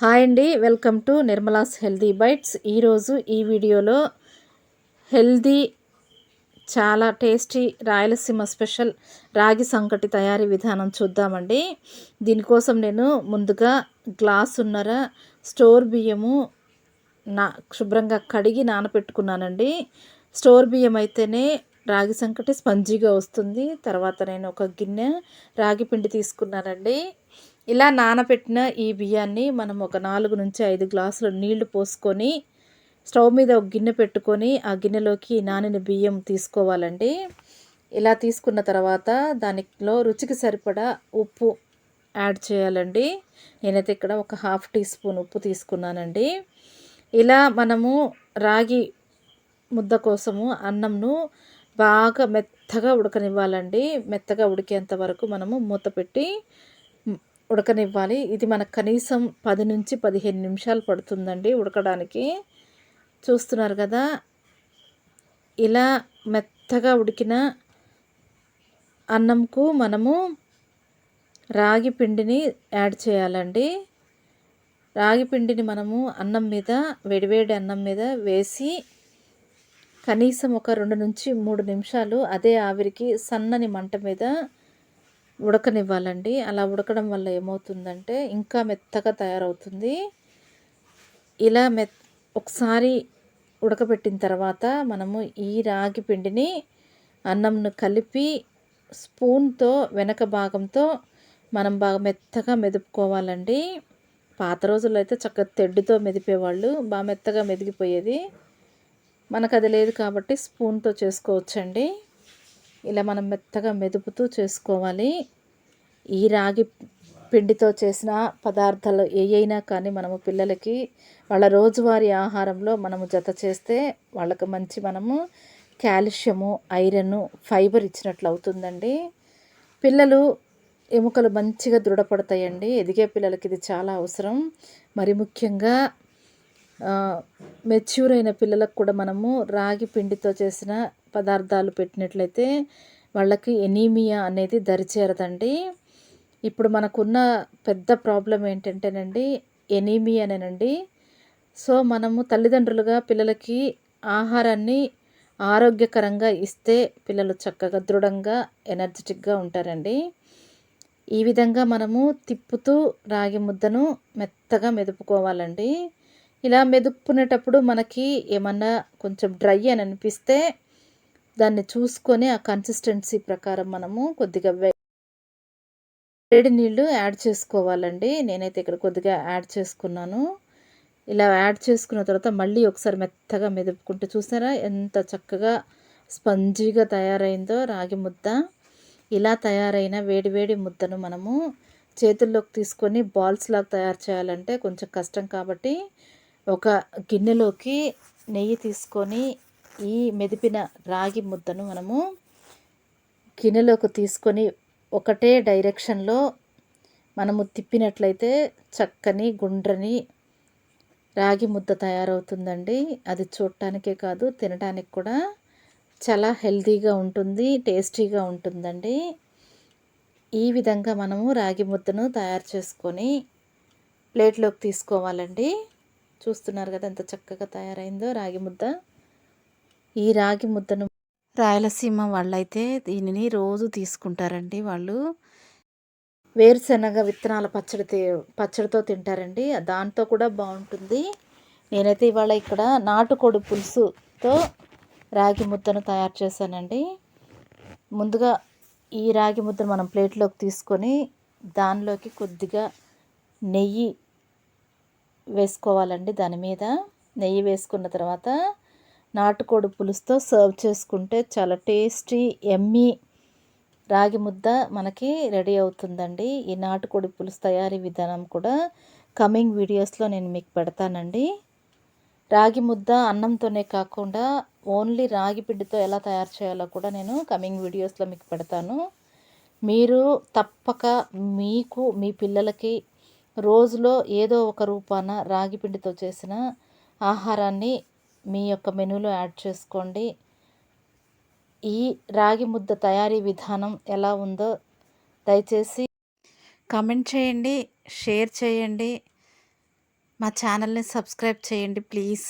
Hi అండి welcome to Nirmala's healthy bites. ఈరోజు ఈ వీడియోలో హెల్దీ చాలా టేస్టీ రాయలసీమ స్పెషల్ రాగి సంకటి తయారీ విధానం చూద్దామండి. దీనికోసం నేను ముందుగా గ్లాసున్నర స్టోర్ బియ్యము నా శుభ్రంగా కడిగి నానబెట్టుకున్నానండి స్టోర్ బియ్యం అయితేనే రాగి సంకటి స్పంజీగా వస్తుంది. తర్వాత నేను ఒక గిన్నె రాగి పిండి తీసుకున్నానండి. ఇలా నానబెట్టిన ఈ బియ్యాన్ని మనం ఒక నాలుగు నుంచి ఐదు గ్లాసులు నీళ్ళు పోసుకొని స్టవ్ మీద ఒక గిన్నె పెట్టుకొని ఆ గిన్నెలోకి నానిన బియ్యం తీసుకోవాలండి. ఇలా తీసుకున్న తర్వాత దానిలో రుచికి సరిపడా ఉప్పు యాడ్ చేయాలండి. నేనైతే ఇక్కడ ఒక హాఫ్ టీ స్పూన్ ఉప్పు తీసుకున్నానండి. ఇలా మనము రాగి ముద్ద కోసము అన్నంను బాగా మెత్తగా ఉడకనివ్వాలండి. మెత్తగా ఉడికేంత వరకు మనము మూత పెట్టి ఉడకనివ్వాలి. ఇది మనకు కనీసం పది నుంచి పదిహేను నిమిషాలు పడుతుందండి ఉడకడానికి. చూస్తున్నారు కదా ఇలా మెత్తగా ఉడికిన అన్నంకు మనము రాగి పిండిని యాడ్ చేయాలండి. రాగి పిండిని మనము అన్నం మీద వేడివేడి అన్నం మీద వేసి కనీసం ఒక రెండు నుంచి మూడు నిమిషాలు అదే ఆవిరికి సన్నని మంట మీద ఉడకనివ్వాలండి. అలా ఉడకడం వల్ల ఏమవుతుందంటే ఇంకా మెత్తగా తయారవుతుంది. ఇలా మె ఒకసారి ఉడకబెట్టిన తర్వాత మనము ఈ రాగి పిండిని అన్నంను కలిపి స్పూన్తో వెనక భాగంతో మనం బాగా మెత్తగా మెదుపుకోవాలండి. పాత రోజుల్లో అయితే చక్కగా తెడ్డుతో మెదిపేవాళ్ళు బాగా మెత్తగా మెదిగిపోయేది. మనకు అది లేదు కాబట్టి స్పూన్తో చేసుకోవచ్చండి. ఇలా మనం మెత్తగా మెదుపుతూ చేసుకోవాలి. ఈ రాగి పిండితో చేసిన పదార్థాలు ఏ అయినా కానీ మనము పిల్లలకి వాళ్ళ రోజువారీ ఆహారంలో మనము జత చేస్తే వాళ్ళకి మంచి మనము కాల్షియము ఐరన్ ఫైబర్ ఇచ్చినట్లు అవుతుందండి. పిల్లలు ఎముకలు మంచిగా దృఢపడతాయండి. ఎదిగే పిల్లలకి ఇది చాలా అవసరం. మరి ముఖ్యంగా మెచ్యూర్ అయిన పిల్లలకు కూడా మనము రాగి పిండితో చేసిన పదార్థాలు పెట్టినట్లయితే వాళ్ళకి ఎనీమియా అనేది దరిచేరదండి. ఇప్పుడు మనకున్న పెద్ద ప్రాబ్లం ఏంటంటేనండి ఎనీమియానేనండి సో మనము తల్లిదండ్రులుగా పిల్లలకి ఆహారాన్ని ఆరోగ్యకరంగా ఇస్తే పిల్లలు చక్కగా దృఢంగా ఎనర్జెటిక్గా ఉంటారండి. ఈ విధంగా మనము తిప్పుతూ రాగి ముద్దను మెత్తగా మెదుపుకోవాలండి. ఇలా మెదుపుకునేటప్పుడు మనకి ఏమన్నా కొంచెం డ్రై అని అనిపిస్తే దాన్ని చూసుకొని ఆ కన్సిస్టెన్సీ ప్రకారం మనము కొద్దిగా వేడి నీళ్ళు యాడ్ చేసుకోవాలండి. నేనైతే ఇక్కడ కొద్దిగా యాడ్ చేసుకున్నాను. ఇలా యాడ్ చేసుకున్న తర్వాత మళ్ళీ ఒకసారి మెత్తగా మెదుపుకుంటే చూసారా? ఎంత చక్కగా స్పంజీగా తయారైందో రాగి ముద్ద. ఇలా తయారైన వేడివేడి ముద్దను మనము చేతుల్లోకి తీసుకొని బాల్స్ లాగా తయారు చేయాలంటే కొంచెం కష్టం కాబట్టి ఒక గిన్నెలోకి నెయ్యి తీసుకొని ఈ మెదిపిన రాగి ముద్దను మనము గిన్నెలోకి తీసుకొని ఒకటే డైరెక్షన్లో మనము తిప్పినట్లయితే చక్కని గుండ్రని రాగి ముద్ద తయారవుతుందండి. అది చూడటానికే కాదు తినడానికి కూడా చాలా హెల్తీగా ఉంటుంది టేస్టీగా ఉంటుందండి. ఈ విధంగా మనము రాగి ముద్దను తయారు చేసుకొని ప్లేట్లోకి తీసుకోవాలండి. చూస్తున్నారు కదా ఎంత చక్కగా తయారైందో రాగి ముద్ద. ఈ రాగి ముద్దను రాయలసీమ వాళ్ళైతే దీనిని రోజు తీసుకుంటారండి వాళ్ళు. వేరుశనగ విత్తనాల పచ్చడి పచ్చడితో తింటారండి. దాంతో కూడా బాగుంటుంది. నేనైతే ఇవాళ ఇక్కడ నాటుకోడి పులుసుతో రాగి ముద్దను తయారు చేశానండి. ముందుగా ఈ రాగి ముద్దను మనం ప్లేట్లోకి తీసుకొని దానిలోకి కొద్దిగా నెయ్యి వేసుకోవాలండి దాని మీద. నెయ్యి వేసుకున్న తర్వాత నాటుకోడి పులుసుతో సర్వ్ చేసుకుంటే చాలా టేస్టీ ఎమ్మీ రాగి ముద్ద మనకి రెడీ అవుతుందండి. ఈ నాటుకోడి పులుసు తయారీ విధానం కూడా కమింగ్ వీడియోస్లో నేను మీకు పెడతానండి. రాగి ముద్ద అన్నంతోనే కాకుండా ఓన్లీ రాగి పిండితో ఎలా తయారు చేయాలో కూడా నేను కమింగ్ వీడియోస్లో మీకు పెడతాను. మీరు తప్పక మీకు మీ పిల్లలకి రోజులో ఏదో ఒక రూపాన రాగి పిండితో చేసిన ఆహారాన్ని మీ యొక్క మెనూలో యాడ్ చేసుకోండి. ఈ రాగి ముద్ద తయారీ విధానం ఎలా ఉందో దయచేసి కమెంట్ చేయండి షేర్ చేయండి. మా ఛానల్ని సబ్స్క్రైబ్ చేయండి ప్లీజ్.